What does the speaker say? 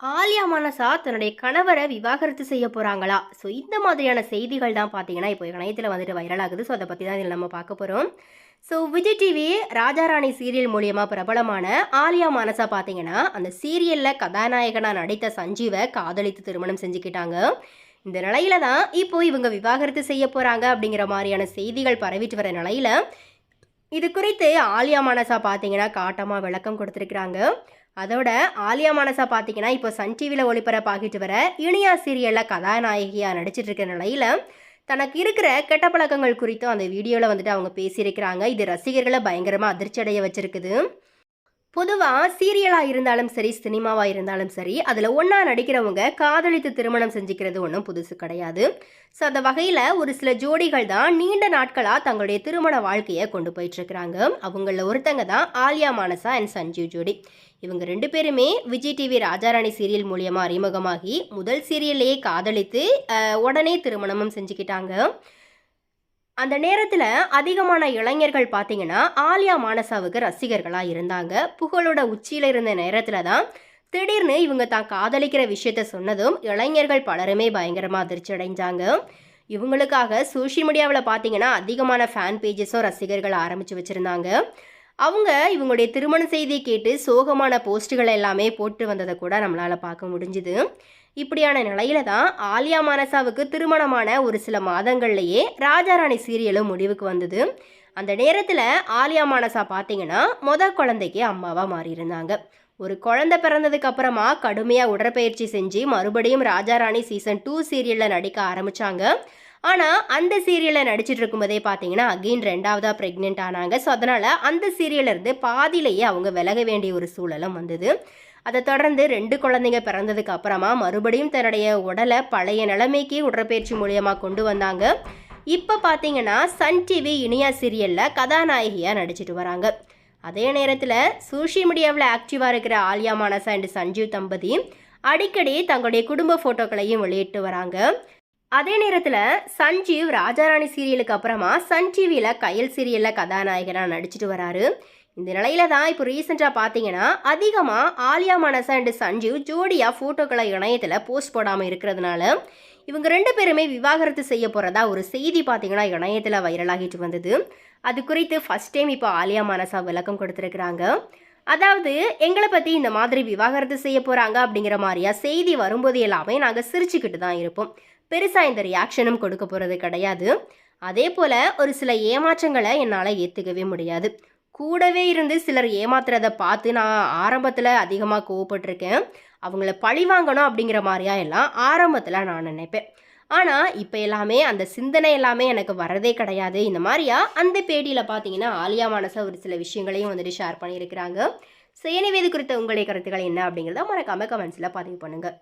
ஆலியா மனசா தன்னுடைய கணவரை விவாகரத்து செய்ய போகிறாங்களா ஸோ இந்த மாதிரியான செய்திகள் தான் பார்த்தீங்கன்னா இப்போ இணையத்தில் வந்துட்டு வைரல் ஆகுது. ஸோ அதை பற்றி தான் இதில் நம்ம பார்க்க போகிறோம் so Vijay TV Raja Rani serial மூலியமாக பிரபலமான ஆலியா மனசா பார்த்தீங்கன்னா அந்த சீரியலில் கதாநாயகனாக நடித்த சஞ்சீவை காதலித்து திருமணம் செஞ்சுக்கிட்டாங்க. இந்த நிலையில தான் இப்போ இவங்க விவாகரத்து செய்ய போகிறாங்க அப்படிங்கிற மாதிரியான செய்திகள் பரவிட்டு வர நிலையில இது குறித்து ஆலியா மானசா பார்த்தீங்கன்னா காட்டமாக விளக்கம் கொடுத்துருக்குறாங்க. அதோட ஆலியா மானசா பார்த்தீங்கன்னா இப்போ சன் டிவியில் ஒளிபரப்பாகிட்டு வர இனியா சீரியலில் கதாநாயகியாக நடிச்சிட்டு இருக்கிற நிலையில் தனக்கு இருக்கிற கெட்ட பழக்கங்கள் குறித்தும் அந்த வீடியோவில் வந்துட்டு அவங்க பேசியிருக்கிறாங்க. இது ரசிகர்களை பயங்கரமாக அதிர்ச்சி அடைய வச்சிருக்குது. பொதுவாக சீரியலாக இருந்தாலும் சரி சினிமாவாக இருந்தாலும் சரி அதில் ஒன்றா நடிக்கிறவங்க காதலித்து திருமணம் செஞ்சுக்கிறது ஒன்றும் புதுசு கிடையாது. ஸோ அந்த வகையில் ஒரு சில ஜோடிகள் தான் நீண்ட நாட்களாக தங்களுடைய திருமண வாழ்க்கையை கொண்டு போயிட்டுருக்குறாங்க. அவங்கள ஒருத்தங்க தான் ஆலியா மானசா அண்ட் சஞ்சீவ் ஜோடி. இவங்க ரெண்டு பேருமே விஜய் டிவி ராஜாராணி சீரியல் மூலியமாக அறிமுகமாகி முதல் சீரியல்லையே காதலித்து உடனே திருமணமும் செஞ்சுக்கிட்டாங்க. அந்த நேரத்தில் அதிகமான இளைஞர்கள் பார்த்தீங்கன்னா ஆலியா மானசாவுக்கு ரசிகர்களாக இருந்தாங்க. புகழோட உச்சியில் இருந்த நேரத்தில் தான் திடீர்னு இவங்க தான் காதலிக்கிற விஷயத்த சொன்னதும் இளைஞர்கள் பலருமே பயங்கரமாக அதிர்ச்சி அடைஞ்சாங்க. இவங்களுக்காக சோஷியல் மீடியாவில் பார்த்தீங்கன்னா அதிகமான ஃபேன் பேஜஸும் ரசிகர்கள் ஆரம்பித்து வச்சுருந்தாங்க. அவங்க இவங்களுடைய திருமண செய்தியை கேட்டு சோகமான போஸ்ட்டுகள் எல்லாமே போட்டு வந்ததை கூட நம்மளால் பார்க்க முடிஞ்சுது. இப்படியான நிலையில தான் ஆலியா மானசாவுக்கு திருமணமான ஒரு சில மாதங்கள்லேயே ராஜாராணி சீரியலும் முடிவுக்கு வந்தது. அந்த நேரத்தில் ஆலியா மானசா பார்த்தீங்கன்னா மொத குழந்தைக்கு அம்மாவாக மாறியிருந்தாங்க. ஒரு குழந்தை பிறந்ததுக்கு அப்புறமா கடுமையாக உடற்பயிற்சி செஞ்சு மறுபடியும் ராஜாராணி சீசன் டூ சீரியலில் நடிக்க ஆரம்பித்தாங்க ஆனால் அந்த சீரியலில் நடிச்சிட்டு இருக்கும்போதே பார்த்தீங்கன்னா அகெயின் ரெண்டாவதாக ப்ரெக்னென்ட் ஆனாங்க. ஸோ அதனால் அந்த சீரியலேருந்து பாதியிலேயே அவங்க விலக வேண்டிய ஒரு சூழலும் வந்தது. அதை தொடர்ந்து ரெண்டு குழந்தைங்க பிறந்ததுக்கு அப்புறமா மறுபடியும் தன்னுடைய உடலை பழைய நிலைமைக்கு உடற்பயிற்சி மூலியமாக கொண்டு வந்தாங்க. இப்போ பார்த்தீங்கன்னா சன் டிவி இனியா சீரியலில் கதாநாயகியாக நடிச்சிட்டு வராங்க. அதே நேரத்தில் சோஷியல் மீடியாவில் ஆக்டிவாக இருக்கிற ஆலியா மானசா அண்ட் சஞ்சீவ் தம்பதி அடிக்கடி தங்களுடைய குடும்ப ஃபோட்டோக்களையும் வெளியிட்டு வராங்க. அதே நேரத்தில் சஞ்சீவ் ராஜாராணி சீரியலுக்கு அப்புறமா சன் டிவியில் கயல் சீரியலில் கதாநாயகனாக நடிச்சிட்டு வராரு. இந்த நிலையில தான் இப்போ ரீசெண்டாக பார்த்தீங்கன்னா அதிகமாக ஆலியா மனசா அண்ட் சஞ்சீவ் ஜோடியாக ஃபோட்டோக்களை இணையத்தில் போஸ்ட் போடாமல் இருக்கிறதுனால இவங்க ரெண்டு பேருமே விவாகரத்து செய்ய போகிறதா ஒரு செய்தி பார்த்தீங்கன்னா இணையத்தில் வைரலாகிட்டு வந்தது. அது குறித்து ஃபர்ஸ்ட் டைம் இப்போ ஆலியா மனசா விளக்கம் கொடுத்துருக்குறாங்க. அதாவது எங்களை பற்றி இந்த மாதிரி விவாகரத்து செய்ய போகிறாங்க அப்படிங்கிற மாதிரியா செய்தி வரும்போது எல்லாமே நாங்கள் சிரிச்சுக்கிட்டு தான் இருப்போம். பெருசாக இந்த ரியாக்ஷனும் கொடுக்க போகிறது கிடையாது. அதே போல் ஒரு சில ஏமாற்றங்களை என்னால் ஏற்றுக்கவே முடியாது. கூடவே இருந்து சிலர் ஏமாத்துறத பார்த்து நான் ஆரம்பத்தில் அதிகமாக கோவப்பட்டிருக்கேன். அவங்கள பழி வாங்கணும் அப்படிங்கிற மாதிரியா எல்லாம் ஆரம்பத்தில் நான் நினைப்பேன். ஆனால் இப்போ எல்லாமே அந்த சிந்தனை எல்லாமே எனக்கு வரதே கிடையாது. இந்த மாதிரியா அந்த பேட்டியில் பார்த்தீங்கன்னா ஆலியா மனசா ஒரு சில விஷயங்களையும் வந்துட்டு ஷேர் பண்ணியிருக்கிறாங்க. செயனிவேது குறித்த உங்களுடைய கருத்துக்கள் என்ன அப்படிங்கிறத மறக்காம கமெண்ட்ஸில் பதிவு பண்ணுங்கள்